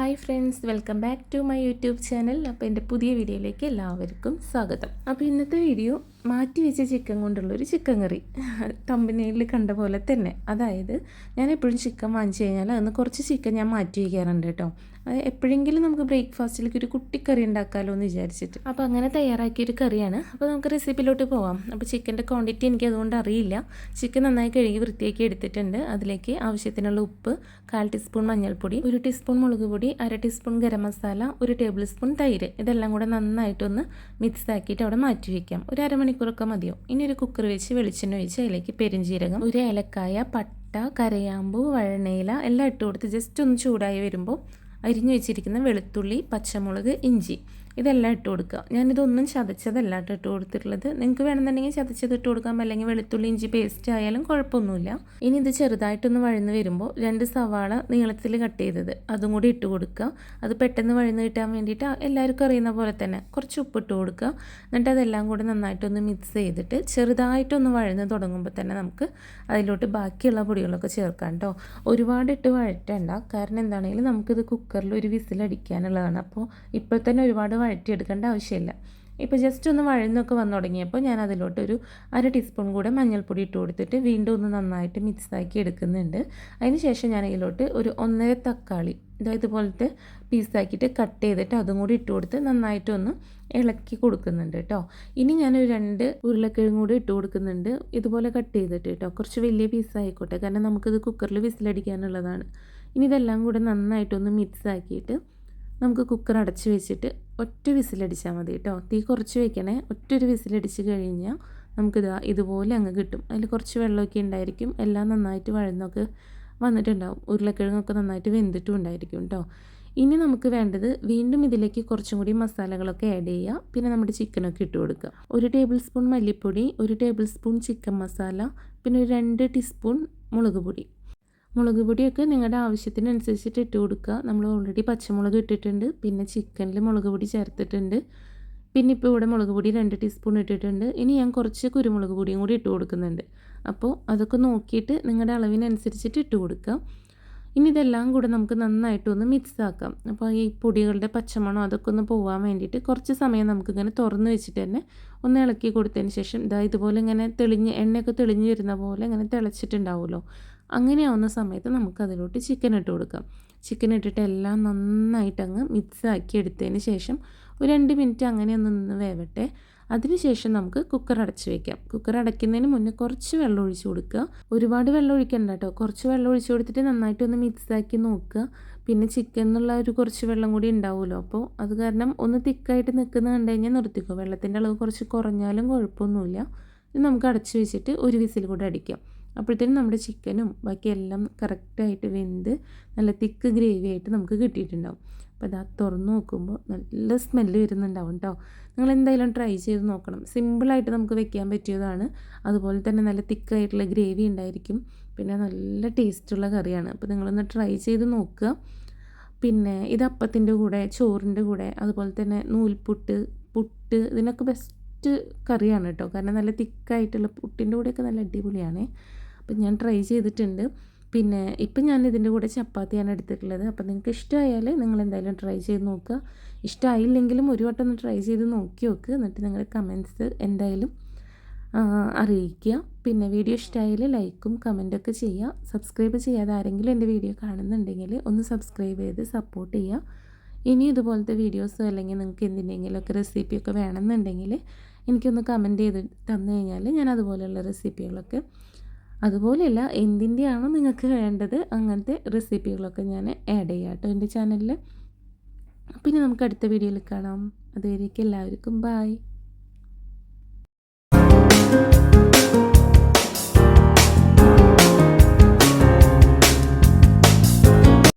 Hi friends welcome back to my YouTube channel. അപ്പോൾ എന്റെ പുതിയ വീഡിയോയിലേക്ക് എല്ലാവർക്കും സ്വാഗതം. അപ്പോൾ ഇന്നത്തെ വീഡിയോ മാറ്റി വെച്ച ചിക്കൻ കൊണ്ടുള്ളൊരു ചിക്കൻ കറി. തമ്പനയിൽ കണ്ട പോലെ തന്നെ. അതായത് ഞാൻ എപ്പോഴും ചിക്കൻ വാങ്ങിച്ചു കഴിഞ്ഞാൽ അതിന് കുറച്ച് ചിക്കൻ ഞാൻ മാറ്റി വയ്ക്കാറുണ്ട് കേട്ടോ. എപ്പോഴെങ്കിലും നമുക്ക് ബ്രേക്ക്ഫാസ്റ്റിലേക്ക് ഒരു കുട്ടിക്കറി ഉണ്ടാക്കാമല്ലോ എന്ന് വിചാരിച്ചിട്ട്. അപ്പോൾ അങ്ങനെ തയ്യാറാക്കിയൊരു കറിയാണ്. അപ്പോൾ നമുക്ക് റെസിപ്പിയിലോട്ട് പോവാം. അപ്പോൾ ചിക്കന്റെ ക്വാണ്ടിറ്റി എനിക്ക് അതുകൊണ്ട് അറിയില്ല. ചിക്കൻ നന്നായി കഴുകി വൃത്തിയാക്കി എടുത്തിട്ടുണ്ട്. അതിലേക്ക് ആവശ്യത്തിനുള്ള ഉപ്പ് കാൽ ടീസ്പൂൺ മഞ്ഞൾപ്പൊടി ഒരു ടീസ്പൂൺ മുളക് പൊടി അര ടീസ്പൂൺ ഗരം മസാല ഒരു ടേബിൾ സ്പൂൺ തൈര്. ഇതെല്ലാം കൂടെ നന്നായിട്ടൊന്ന് മിക്സ് ആക്കിയിട്ട് അവിടെ മാറ്റി വയ്ക്കാം ഒരു അരമണിക്കൂറൊക്കെ മതിയോ? ഇനി ഒരു കുക്കർ വെച്ച് വെളിച്ചെണ്ണ ഒഴിച്ച് അതിലേക്ക് പെരുംജീരകം ഒരു ഏലക്കായ പട്ട കരയാമ്പൂ വഴണയില എല്ലാം ഇട്ട് കൊടുത്ത് ജസ്റ്റ് ഒന്ന് ചൂടായി വരുമ്പോൾ അരിഞ്ഞു വെച്ചിരിക്കുന്ന വെളുത്തുള്ളി പച്ചമുളക് ഇഞ്ചി. ഇതെല്ലാം ഇട്ട് കൊടുക്കുക. ഞാനിതൊന്നും ചതച്ചതല്ല കേട്ടോ ഇട്ട് കൊടുത്തിട്ടുള്ളത്. നിങ്ങൾക്ക് വേണമെന്നുണ്ടെങ്കിൽ ചതച്ചത് ഇട്ട് കൊടുക്കാം. അല്ലെങ്കിൽ വെളുത്തുള്ളി ഇഞ്ചി പേസ്റ്റ് ആയാലും കുഴപ്പമൊന്നുമില്ല. ഇനി ഇത് ചെറുതായിട്ടൊന്ന് വഴന്ന് വരുമ്പോൾ രണ്ട് സവാള നീളത്തിൽ കട്ട് ചെയ്തത്. അതും കൂടി ഇട്ട് കൊടുക്കുക. അത് പെട്ടെന്ന് വഴന്ന് കിട്ടാൻ വേണ്ടിയിട്ട് എല്ലാവർക്കും അറിയുന്ന പോലെ തന്നെ കുറച്ച് ഉപ്പ് ഇട്ട് കൊടുക്കുക. എന്നിട്ട് അതെല്ലാം കൂടി നന്നായിട്ടൊന്ന് മിക്സ് ചെയ്തിട്ട് ചെറുതായിട്ടൊന്ന് വഴന്ന് തുടങ്ങുമ്പോൾ തന്നെ നമുക്ക് അതിലോട്ട് ബാക്കിയുള്ള പൊടികളൊക്കെ ചേർക്കാം കേട്ടോ. ഒരുപാട് ഇട്ട് വഴറ്റണ്ട. കാരണം എന്താണെങ്കിലും നമുക്കിത് കുക്കറിൽ ഒരു വിസിലടിക്കാനുള്ളതാണ്. അപ്പോൾ ഇപ്പോൾ തന്നെ ഒരുപാട് വഴറ്റിയെടുക്കേണ്ട ആവശ്യമില്ല. ഇപ്പോൾ ജസ്റ്റ് ഒന്ന് വഴന്നൊക്കെ വന്നു തുടങ്ങിയപ്പോൾ ഞാൻ അതിലോട്ട് ഒരു അര ടീസ്പൂൺ കൂടെ മഞ്ഞൾപ്പൊടി ഇട്ട് കൊടുത്തിട്ട് വീണ്ടും ഒന്ന് നന്നായിട്ട് മിക്സാക്കി എടുക്കുന്നുണ്ട്. അതിന് ശേഷം ഞാൻ അതിലോട്ട് ഒരു ഒന്നര തക്കാളി അതായത് ഇതുപോലത്തെ പീസാക്കിയിട്ട് കട്ട് ചെയ്തിട്ട് അതും കൂടി ഇട്ട് കൊടുത്ത് നന്നായിട്ടൊന്ന് ഇളക്കി കൊടുക്കുന്നുണ്ട് കേട്ടോ. ഇനി ഞാനൊരു രണ്ട് ഉരുളക്കിഴങ്ങ് കൂടി ഇട്ട് കൊടുക്കുന്നുണ്ട്. ഇതുപോലെ കട്ട് ചെയ്തിട്ട് കേട്ടോ. കുറച്ച് വലിയ പീസായിക്കോട്ടെ കാരണം നമുക്കിത് കുക്കറിൽ വിസിലടിക്കാനുള്ളതാണ്. ഇനി ഇതെല്ലാം കൂടെ നന്നായിട്ടൊന്ന് മിക്സ് ആക്കിയിട്ട് നമുക്ക് കുക്കർ അടച്ച് വെച്ചിട്ട് ഒറ്റ വിസിലടിച്ചാൽ മതി കേട്ടോ തീ കുറച്ച് വെക്കണേ. ഒറ്റൊരു വിസിലടിച്ച് കഴിഞ്ഞാൽ നമുക്കിത് ഇതുപോലെ അങ്ങ് കിട്ടും. അതിൽ കുറച്ച് വെള്ളമൊക്കെ ഉണ്ടായിരിക്കും. എല്ലാം നന്നായിട്ട് വഴന്നൊക്കെ വന്നിട്ടുണ്ടാവും. ഉരുളക്കിഴങ്ങൊക്കെ നന്നായിട്ട് വെന്തിട്ടും ഉണ്ടായിരിക്കും കേട്ടോ ഇനി നമുക്ക് വേണ്ടത് വീണ്ടും ഇതിലേക്ക് കുറച്ചും കൂടി മസാലകളൊക്കെ ആഡ് ചെയ്യുക പിന്നെ നമ്മുടെ ചിക്കനൊക്കെ ഇട്ട് കൊടുക്കുക ഒരു ടേബിൾ സ്പൂൺ മല്ലിപ്പൊടി ഒരു ടേബിൾ സ്പൂൺ ചിക്കൻ മസാല പിന്നെ ഒരു രണ്ട് ടീസ്പൂൺ മുളക് പൊടി. മുളക് പൊടിയൊക്കെ നിങ്ങളുടെ ആവശ്യത്തിനനുസരിച്ചിട്ട് ഇട്ട് കൊടുക്കുക. നമ്മൾ ഓൾറെഡി പച്ചമുളക് ഇട്ടിട്ടുണ്ട്. പിന്നെ ചിക്കനിൽ മുളക് പൊടി ചേർത്തിട്ടുണ്ട്. പിന്നെ ഇപ്പോൾ ഇവിടെ മുളക് പൊടി രണ്ട് ടീസ്പൂൺ ഇട്ടിട്ടുണ്ട്. ഇനി ഞാൻ കുറച്ച് കുരുമുളക് പൊടിയും കൂടി ഇട്ട് കൊടുക്കുന്നുണ്ട്. അപ്പോൾ അതൊക്കെ നോക്കിയിട്ട് നിങ്ങളുടെ അളവിനനുസരിച്ചിട്ട് ഇട്ട് കൊടുക്കുക ഇനി ഇതെല്ലാം കൂടെ നമുക്ക് നന്നായിട്ടൊന്ന് മിക്സ് ആക്കാം. അപ്പോൾ ഈ പൊടികളുടെ പച്ചമണം അതൊക്കെ ഒന്ന് പോകാൻ വേണ്ടിയിട്ട് കുറച്ച് സമയം നമുക്കിങ്ങനെ തുറന്ന് വെച്ചിട്ട് തന്നെ ഒന്ന് ഇളക്കി കൊടുത്തതിന് ശേഷം ഇതാ ഇതുപോലെ ഇങ്ങനെ തെളിഞ്ഞ് എണ്ണയൊക്കെ തെളിഞ്ഞ് വരുന്ന പോലെ ഇങ്ങനെ തിളച്ചിട്ടുണ്ടാവുമല്ലോ. അങ്ങനെയാവുന്ന സമയത്ത് നമുക്ക് അതിലോട്ട് ചിക്കൻ ഇട്ട് കൊടുക്കാം. ചിക്കൻ ഇട്ടിട്ട് എല്ലാം നന്നായിട്ട് അങ്ങ് മിക്സ് ആക്കി എടുത്തതിന് ശേഷം ഒരു രണ്ട് മിനിറ്റ് അങ്ങനെ ഒന്ന് നിന്ന് വേവട്ടെ. അതിനുശേഷം നമുക്ക് കുക്കർ അടച്ച് വെക്കാം. കുക്കർ അടയ്ക്കുന്നതിന് മുന്നേ കുറച്ച് വെള്ളം ഒഴിച്ചു കൊടുക്കുക. ഒരുപാട് വെള്ളം ഒഴിക്കണ്ട കേട്ടോ കുറച്ച് വെള്ളം ഒഴിച്ചു കൊടുത്തിട്ട് നന്നായിട്ടൊന്ന് മിക്സ് ആക്കി നോക്കുക. പിന്നെ ചിക്കൻ എന്നുള്ള ഒരു കുറച്ച് വെള്ളം കൂടി ഉണ്ടാവുമല്ലോ. അപ്പോൾ അത് കാരണം ഒന്ന് തിക്കായിട്ട് നിൽക്കുന്ന കണ്ടു കഴിഞ്ഞാൽ നിർത്തിക്കോ. വെള്ളത്തിന്റെ അളവ് കുറച്ച് കുറഞ്ഞാലും കുഴപ്പമൊന്നുമില്ല. ഇത് നമുക്ക് അടച്ച് വെച്ചിട്ട് ഒരു വിസിൽ കൂടെ അടിക്കാം. അപ്പോഴത്തേനും നമ്മുടെ ചിക്കനും ബാക്കിയെല്ലാം കറക്റ്റായിട്ട് വെന്ത് നല്ല തിക്ക് ഗ്രേവി ആയിട്ട് നമുക്ക് കിട്ടിയിട്ടുണ്ടാവും. അപ്പോൾ അത് തുറന്ന് നോക്കുമ്പോൾ നല്ല സ്മെല്ല് വരുന്നുണ്ടാവും കേട്ടോ നിങ്ങൾ എന്തായാലും ട്രൈ ചെയ്ത് നോക്കണം. സിമ്പിളായിട്ട് നമുക്ക് വെക്കാൻ പറ്റിയതാണ്. അതുപോലെ തന്നെ നല്ല തിക്കായിട്ടുള്ള ഗ്രേവി ഉണ്ടായിരിക്കും. പിന്നെ നല്ല ടേസ്റ്റുള്ള കറിയാണ്. അപ്പോൾ നിങ്ങളൊന്ന് ട്രൈ ചെയ്ത് നോക്കുക. പിന്നെ ഇത് അപ്പത്തിന്റെ കൂടെ ചോറിന്റെ കൂടെ അതുപോലെ തന്നെ നൂൽപുട്ട് പുട്ട് ഇതിനൊക്കെ ബെസ്റ്റ് കറിയാണ് കേട്ടോ. കാരണം നല്ല തിക്കായിട്ടുള്ള പുട്ടിന്റെ കൂടെയൊക്കെ നല്ല അടിപൊളിയാണ്. അപ്പം ഞാൻ ട്രൈ ചെയ്തിട്ടുണ്ട്. പിന്നെ ഇപ്പം ഞാൻ ഇതിന്റെ കൂടെ ചപ്പാത്തിയാണ് എടുത്തിട്ടുള്ളത്. അപ്പം നിങ്ങൾക്ക് ഇഷ്ടമായാൽ നിങ്ങൾ എന്തായാലും ട്രൈ ചെയ്ത് നോക്കുക. ഇഷ്ടമായില്ലെങ്കിലും ഒരു വട്ടം ഒന്ന് ട്രൈ ചെയ്ത് നോക്കി നോക്ക്. എന്നിട്ട് നിങ്ങളുടെ കമൻസ് എന്തായാലും അറിയിക്കുക. പിന്നെ വീഡിയോ ഇഷ്ടമായാൽ ലൈക്കും കമന്റൊക്കെ ചെയ്യുക. സബ്സ്ക്രൈബ് ചെയ്യാതെ ആരെങ്കിലും എന്റെ വീഡിയോ കാണുന്നുണ്ടെങ്കിൽ ഒന്ന് സബ്സ്ക്രൈബ് ചെയ്ത് സപ്പോർട്ട് ചെയ്യുക. ഇനി ഇതുപോലത്തെ വീഡിയോസ് അല്ലെങ്കിൽ നിങ്ങൾക്ക് എന്തിനെങ്കിലുമൊക്കെ റെസിപ്പിയൊക്കെ വേണമെന്നുണ്ടെങ്കിൽ എനിക്കൊന്ന് കമന്റ് ചെയ്ത് തന്നു കഴിഞ്ഞാൽ ഞാൻ അതുപോലെയുള്ള റെസിപ്പികളൊക്കെ അതുപോലെയല്ല എന്തിന്റെയാണോ നിങ്ങൾക്ക് വേണ്ടത് അങ്ങനത്തെ റെസിപ്പികളൊക്കെ ഞാൻ ആഡ് ചെയ്യാം കേട്ടോ എന്റെ ചാനലിൽ പിന്നെ നമുക്ക് അടുത്ത വീഡിയോയിൽ കാണാം. അതുവരേക്കും എല്ലാവർക്കും ബായ്